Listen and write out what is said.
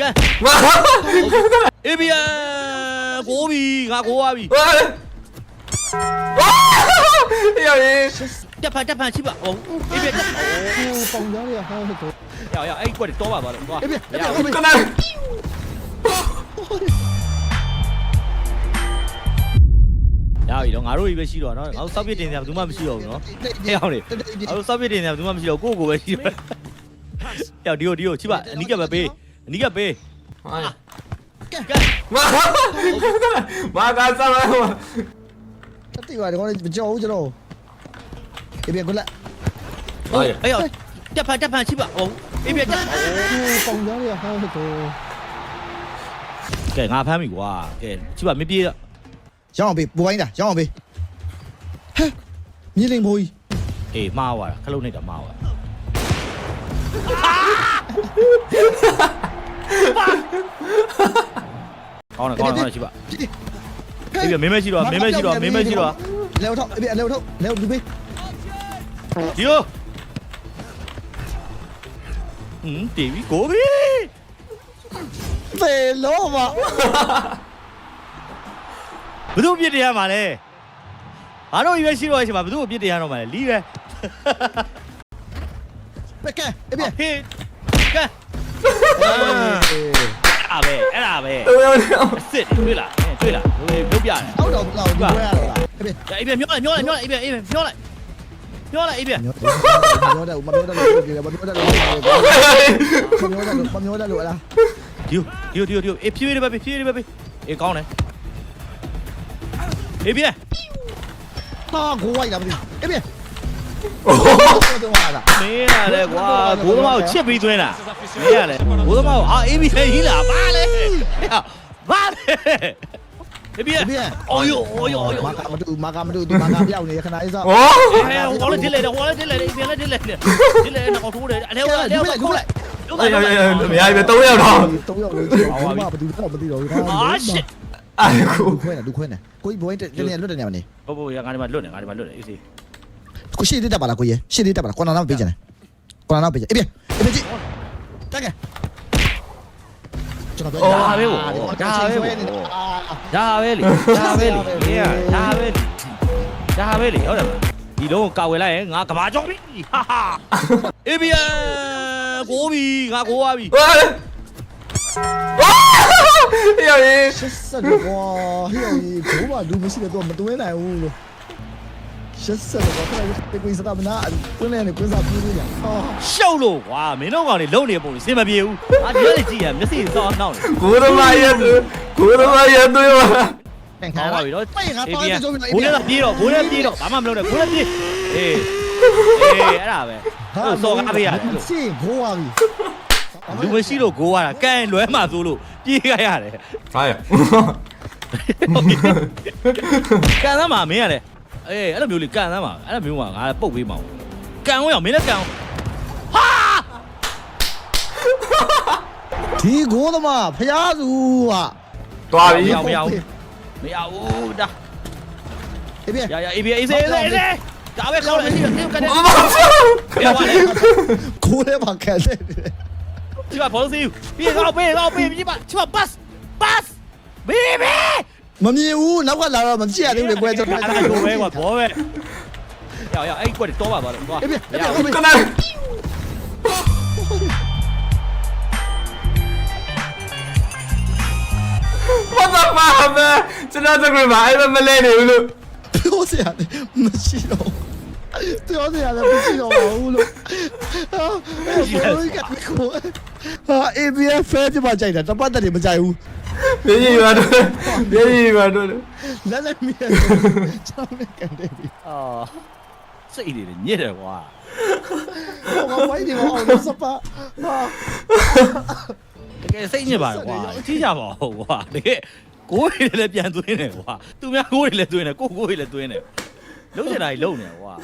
ကဲဝါအေးဘီယံကိုဘီငါကိုဝါဘီဝါအေးအေးတက်ဖန်တက်ဖန်ချိပါဟုတ်အေးဘီယံပုံရရဟောင်းတော့ရရအဲ့ကွက်တော့ပါသွားတော့ကွာအေးဘီယံကနရပြီတော့ငါတို့ကြီးပဲရှိတော့နော်ငါတို့စောက်ပြစ်တင်တယ်ဘာမှမရှိတော့ဘူးနော်ဟဲ့အောင်လေငါတို့စောက်ပြစ်တင်တယ်ဘာမှမရှိတော့ကိုကိုပဲရှိတော့ယောက်ဒီကိုဒီကိုချိပါအနီးကပဲပေး အနီးကပေးဟာကဲမာမာကစားမလို့တတိပါဒီကောင်လေးမကြောက်ဘူးကျွန်တော်အေးပြန်ကွလက်ဟာအေးရတက်ဖန်တက်ဖန်ချိပါအောင်အေးပြန်တက်ပုံကြားရဟောတော့ကဲငါဖမ်းပြီကွာကဲချိပါမပြေတော့ရောင်းအောင်ပေးပူပိုင်းတာရောင်းအောင်ပေးဟဲ့မြင်းလိမ်ဘိုးကြီးအေးမှားသွားတာခလုတ်နေတာမှားသွားတာ ကောင်းတယ်ကောင်းတယ်ကောင်းတယ်ရှိပါအေးပြမင်းမဲရှိတော့မင်းမဲရှိတော့မင်းမဲရှိတော့လဲထုတ်အေးပြလဲထုတ်လဲလူပေးဒီယိုဟင်းတေးပြီကိုပြီသေလောပါဘသူ့အပြစ်တရားမှာလဲအားလုံးရွေးရှိတော့ရှိပါဘသူ့အပြစ်တရားတော့မှာလဲလီးပဲပက်ကဲအေးပြဟေးကဲ အဲ့ဒါပဲအဲ့ဒါပဲတော်တော်တော်အစ်စ်တွေ့လားတွေ့လားဟိုလေပြုတ်ပြတယ်အောက်တော့လောက်ကြွရတော့လားအေးအေးမျောလိုက်မျောလိုက်မျောလိုက်အေးအေးမျောလိုက်မျောလိုက်အေးပြမျောတယ်မမျောတယ်လို့ပြောတယ်မမျောတယ်လို့ပြောတယ်မမျောတယ်လို့မမျောတယ်လို့လားဒီဒီဒီဒီအေးဖြည်းဖြည်းပဲဖြည်းဖြည်းပဲအေးကောင်းတယ်အေးပြတော့ကိုဝိုက်လာပြီအေးပြโอ้ ကိုသွင်းလာတာမင်းရလဲကွာဘိုးသမားကိုချစ်ပြီးသွင်းတာမင်းရလဲဘိုးသမားကိုအာအေးပြီးလဲကြီးလာပါလေဘာလဲဒီပြန်အော်ယောအော်ယောမကမတူမကမတူဒီမကပြောင်းနေခဏအေးစားဟောဟောလဲဒစ်လဲဟောလဲဒစ်လဲဒီပြန်လဲဒစ်လဲဒစ်လဲတော့ထိုးတယ်အလဲဟောလဲဟောလဲတော့တော့မရပြီ3ရောက်တော့3ရောက်လို့ကြည့်အောင်ဘာဘာဘူးတော့မသိတော့ဘူးဟာရှစ်အဲ့ကိုခွဲနေလူခွဲနေကိုကြီးဘွိုင်းတက်တနေလွတ်တယ်နေမနေဟုတ်ဟုတ်ရငါဒီမှာလွတ်နေငါဒီမှာလွတ်နေအေးစီ ကိုရှေ့လေးတက်ပါလားကိုကြီးရှေ့လေးတက်ပါလားကွန်နာနောက်ပေးကြတယ်ကွန်နာနောက်ပေးကြအေးပြေအေးပြေကြည့်တက်ကဲကျွန်တော်ပြောဒါပဲဗောဒါပဲဗောဒါပဲလေဒါပဲလေမင်းရဒါပဲလေဒါပဲလေဟုတ်တယ်မလားဒီလုံးကိုကာဝယ်လိုက်ရင်ငါကဘာကြောက်ပြီဟာဟာအေးဘီယာကိုပြီငါကိုသွားပြီဝါဝါယောရေဆက်ဆက်တော့ကွာဟိုကြီးဘိုးကလူမရှိတော့မတွင်းနိုင်ဘူးလို့ ဆက်ဆက်တော့ခဏကိုကိုစတာမနာတွင်းနေနေကွင်းစားပြေးနေဟာရှုပ်လို့ကွာမင်းတို့ကောင်တွေလုံနေပုံတွေစင်မပြေဘူးအာဒီကလေးကြည့်ရမျက်စိစောင်းနှောင်းနေကိုရမရဲ့ကိုရမရဲ့တွေ့ပါကန်ကောင်းပါပြီနော်ပိတ်ငါအေးတော့ဘီယာကြိုးပြီးဘိုးလည်းပြေးတော့ဘိုးလည်းပြေးတော့ဘာမှမလုပ်နဲ့ဘိုးလည်းပြေးအေးအေးအဲ့ဒါပဲဟိုစော်ကားပေးရတယ်လို့ရှင်းဘိုးပါပြီလူမရှိလို့ကိုရတာကဲလွဲမှဆိုလို့ပြေးခဲ့ရတယ်ဟာရကန်သမ်းမှာမင်းရတယ် အေးအဲ့လိုမျိုးလေးကန်သမ်းမှာအဲ့လိုမျိုးကငါပုတ်ပေးမှာကန်အောင်ရမင်းလည်းကန်အောင်ဟာဒီကိုသမားဖျားစုကသွားပြီမရဘူးမရဘူးဒါအေးပြေရရအေးပြေအေးစေးအေးစေးဒါပဲခေါ်လိုက်ရှိတယ်ကန်တယ်ပြောပါလေကိုလည်းပါခံတယ်ဒီမှာဘောလုံးစီးပြေးတော့ပြေးတော့ပြေးပြေးပါချမဘတ်ဘတ်ဘီဘီ မမြင်ဘူးနောက်ကလာတော့မကြည့်ရသေးဘူးလေပွဲကျွန်တော်အဲ့ဒါကိုပဲကွာဘောပဲရရအဲ့ကွက်တော့ပါသွားတော့သွားအေးပြေအေးပြေကနန်ဘာသာပါမဲကျွန်တော်တို့ကမအဲ့မလဲနေဘူးလို့ပြောစရာမရှိတော့ ပြောစရာလည်းမရှိတော့ဘူးလို့ဟာဘောကကိုဟာအေးပြေဖဲကြပါကြိုက်တာတပတ်တည်းမကြိုက်ဘူးပြင်းကြီးပါတော့ပြင်းကြီးပါတော့လက်လက်မြင်ကျွန်တော်လည်းကန်တယ်ပြီအာစိတ်တွေညစ်တယ်ကွာဟိုကဝိုင်းနေအောင်စပါဟာတကယ်စိတ်ညစ်ပါတယ်ကွာကြည့်ကြပါဦးကွာတကယ်ကိုယ်တွေလည်းပြန်သွင်းတယ်ကွာသူများကိုယ်တွေလည်းသွင်းတယ်ကိုကိုယ်တွေလည်းသွင်းတယ် လုံးချင်တာကြီးလုံးနေကွာ